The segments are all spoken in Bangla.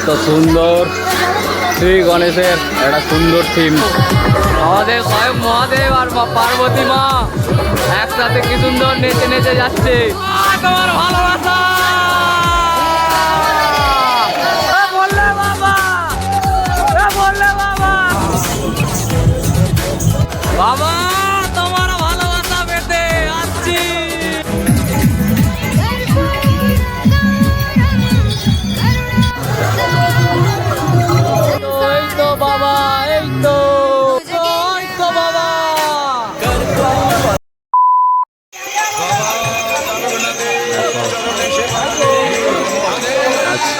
কত সুন্দর। শ্রী গণেশের একটা সুন্দর থিম আমাদের স্বয়ং মহাদেব আর পার্বতী মা একসাথে কি সুন্দর নেচে নেচে যাচ্ছে। তোমার ভালোবাসা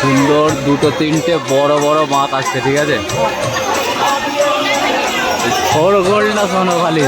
সুন্দর দুটো তিনটে বড় বড় মাছ আসছে ঠিক আছে? খড়গোল না সোনো খালি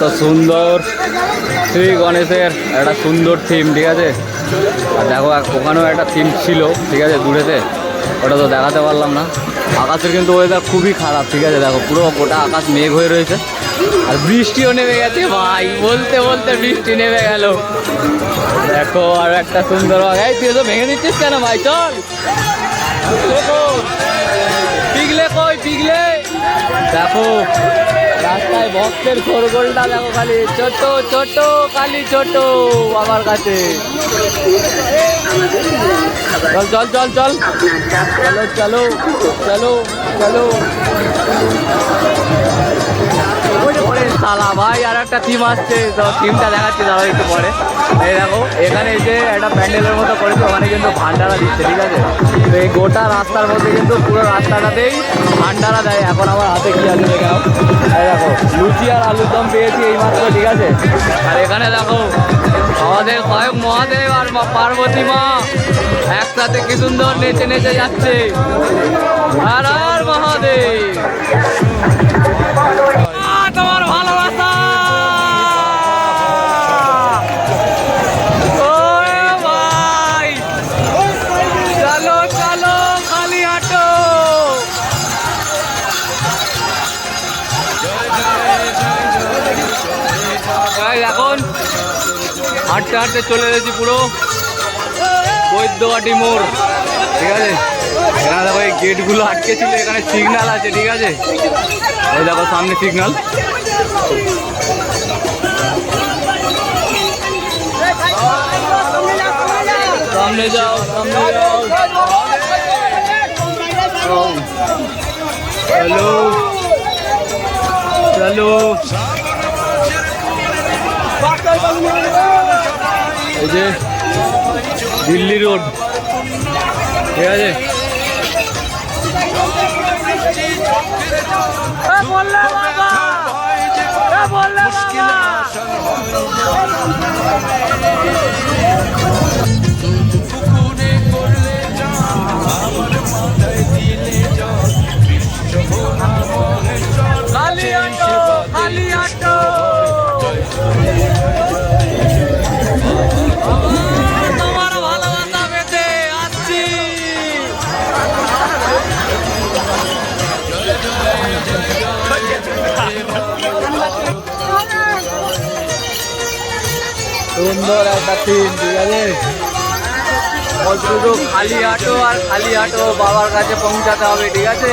কত সুন্দর শ্রী গণেশের একটা সুন্দর থিম ঠিক আছে? আর দেখো ওখানেও একটা থিম ছিল, ঠিক আছে, দূরেতে। ওটা তো দেখাতে পারলাম না। আকাশের কিন্তু ওয়েদার খুবই খারাপ, ঠিক আছে, দেখো, পুরো গোটা আকাশ মেঘ হয়ে রয়েছে। আর বৃষ্টিও নেমে গেছে, ভাই, বলতে বলতে বৃষ্টি নেমে গেল। দেখো, আর একটা সুন্দর। এই, তুই তো ভেঙে দিচ্ছিস কেন, ভাই? চল। পিগলে কই? পিগলে? দেখো, রাস্তায় ভক্তের খোরগোলটা দেখো খালি। ছোট ছোট খালি ছোট আমার কাছে। চল চল চল চল। চলো চলো চলো চলো। শালা ভাই, আর একটা থিম আসছে। তো থিমটা দেখাচ্ছি, দাঁড়াও একটু পরে। এই দেখো, এখানে যে একটা প্যান্ডেলের মতো করেছে, ওখানে কিন্তু ভান্ডারা দিচ্ছে, ঠিক আছে? তো এই গোটা রাস্তার মধ্যে কিন্তু পুরো রাস্তাটাতেই ভান্ডারা দেয়। এখন আমার হাতে কি আছে দেখে এই দেখো, লুচি আর আলুর দম পেয়েছি এই মাত্র ঠিক আছে? আর এখানে দেখো আমাদের স্বয়ং মহাদেব আর পার্বতী মা একসাথে কি সুন্দর নেচে নেচে যাচ্ছে। আর আর মহাদেব। হাঁটতে হাঁটতে চলে এসেছি পুরো। বৈদ্যবাটি মোড়, ঠিক আছে? এখানে দেখো এই গেটগুলো আটকে ছিল, এখানে সিগন্যাল আছে, ঠিক আছে? ওই দেখো সামনে সিগন্যাল সামনে যাও সামনে যাও। হ্যালো চলো। যে দিল্লি রোড। ঠিক আছে? বাবা। বললে বাবা। খালি সুন্দর একটা থিম ঠিক আছে? শুধু খালি আটো আর খালি আটো বাবার কাছে পৌঁছাতে হবে, ঠিক আছে?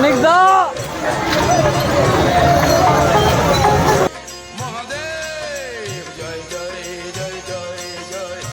মানিক দা